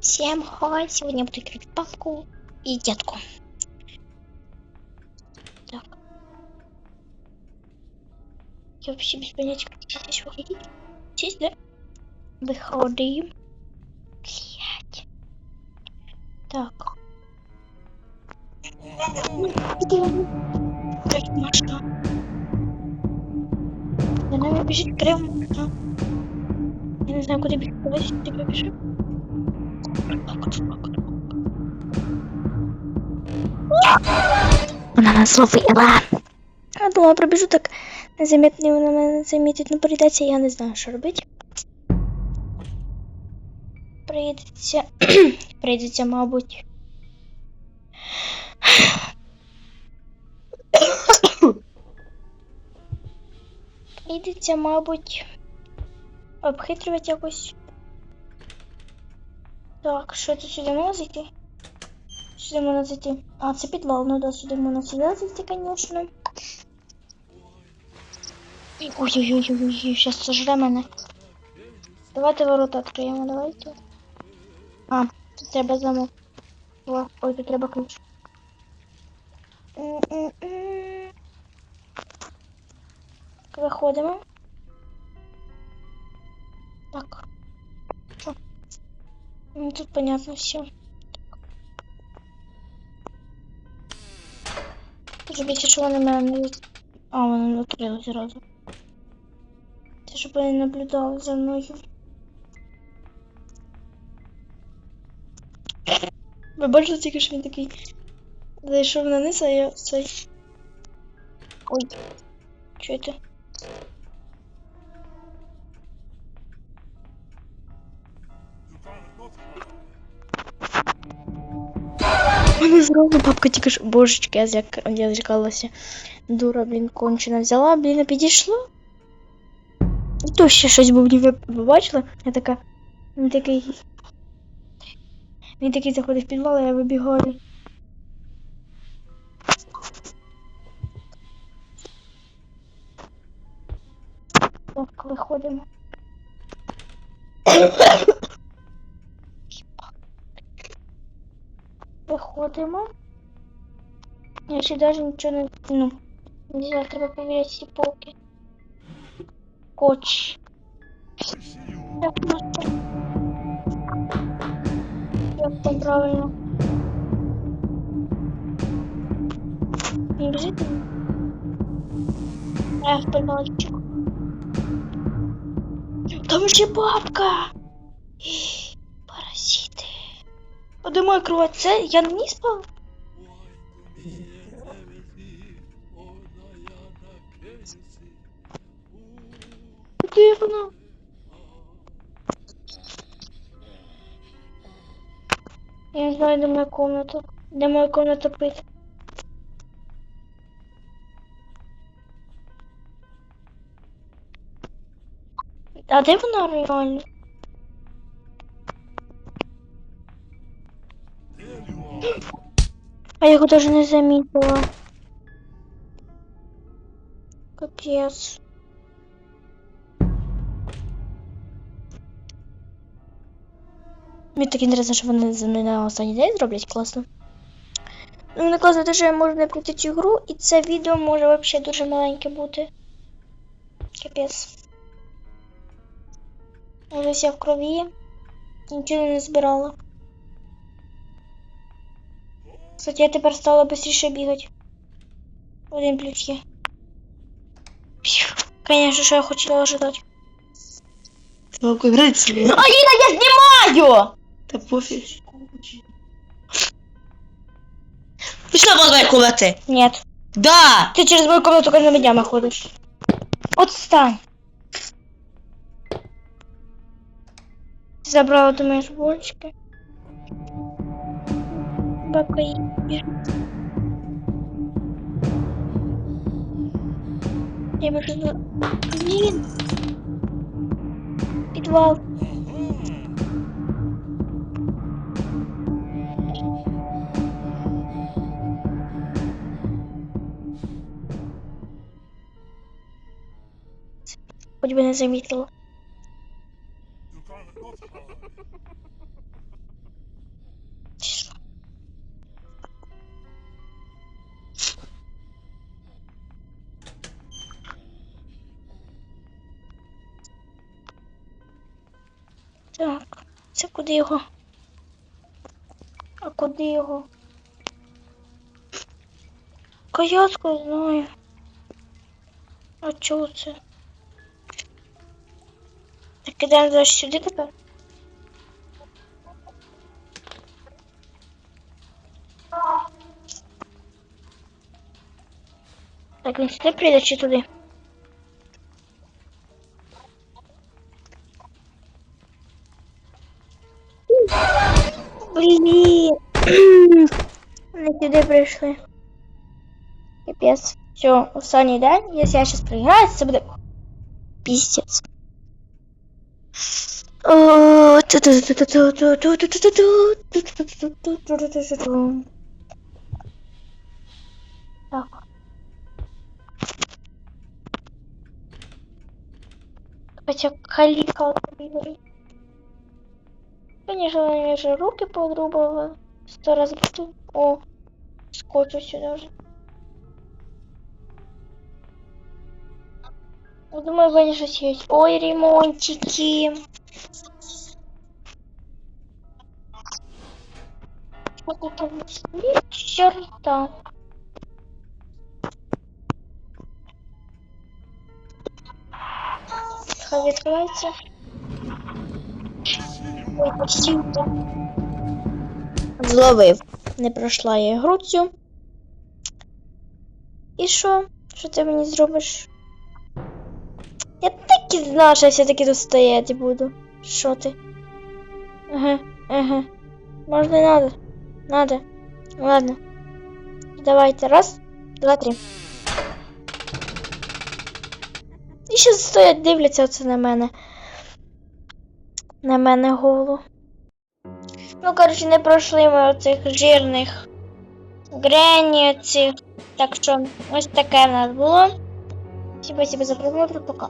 Всем хай, сегодня буду играть папку и детку. Так. Я вообще без понятия, как здесь выходить. Здесь, да? Выходим. Блять. Так. Блять, Маша. За нами бежит прям. Я не знаю, куда бежит. Сюда побежим. Вона нас зловила. Я думала, пробіжу так незамітно, вона мене замітить, ну прийдеться, я не знаю, що робити. Прийдеться. Прийдеться, мабуть. Прийдеться, мабуть, обхитрювати якось. Так, що тут сюди можна зайти? Сюди можна зайти. А, це підвал, ну да, сюди можна сюди зайти, конечно. Ой-ой-ой, сейчас сожре мене. Давайте ворота відкриємо, давайте. А, тут треба замок. Ой, тут треба ключ. Виходимо. Ну, тут понятно все. Дуже більше, що вони мене не... А, вони відкрили зразу. Це щоб вони наблюдали за мною. Ви бачили тільки, що такий зайшов на низ, а я цей. Ой. Що Мене зразу бабка тільки ж. Божечки, я зляк... я злякалася. Дура, блін, кончена взяла, блін, і підійшла. І то ще щось ви бачили? Я така. Він такий. Він такий заходить в підвал, а я вибігаю. Так, виходимо. Виходимо. Я ще даже нічого не. Ну. Нельзя, треба перевіряти всі полки. Коч. Як можна? Як там правильно? Не біжить? А я в пальмалочку. Там ще бабка! Ій, Паразити. Подумай, кровать, це я не спав? Де вона? Я не знаю, де моя комната. Де моя комната пить? А де вона реально? А я його даже не замітила. Капець. Мені так інтересно, що вони за мною на останній день зроблять класно. Ну, мене класно, те, що я не пройти цю гру, і це відео може взагалі дуже маленьке бути. Капець. Ось я в крові. Нічого не збирала. Кстати, я тепер стала быстріше бігати. Один плюс є. Пью. Конечно, що я хотіла ожидати. Бабка играет себе. Аліна, я знімаю! Да пофиг. Пішла в моей комнате. Нет. Да! Ты через мою комнату каждыми днями ходишь. Отстань. Забрала, думаешь, булочки? Бабка sebelumnya. Ya betul. Angin. Itu wow. Pode ser mitlo. Так, це куди його? А куди його? Каятку знаю. А чого це? Так ідемо зараз сюди тепер. Так, він сюди прийде чи туди? Деды пришли. Капец. Все, у Сани да? Если я сейчас проиграю, это будет пиздец. Так. Хотя калика Конечно, у меня же руки подрубала. Сто раз О, скотчу сюда же. Я думаю, вони щось є. Ой, ремонтики. Що тут там? Ні Чорта. Хай відкривається. Ой, почти. Зловив. Не пройшла я ігру. І що? Що ти мені зробиш? Я так і знала, що я все-таки тут стояти буду. Що ти? Ага, ага. Може не надо? Надо. Ладно. Давайте. Раз, два, три. І ще стоять, дивляться оце на мене. На мене голо. Ну, коротше, не пройшли ми оцих жирних грені цих. Так що ось таке в нас було. Спасибо за просмотр, пока.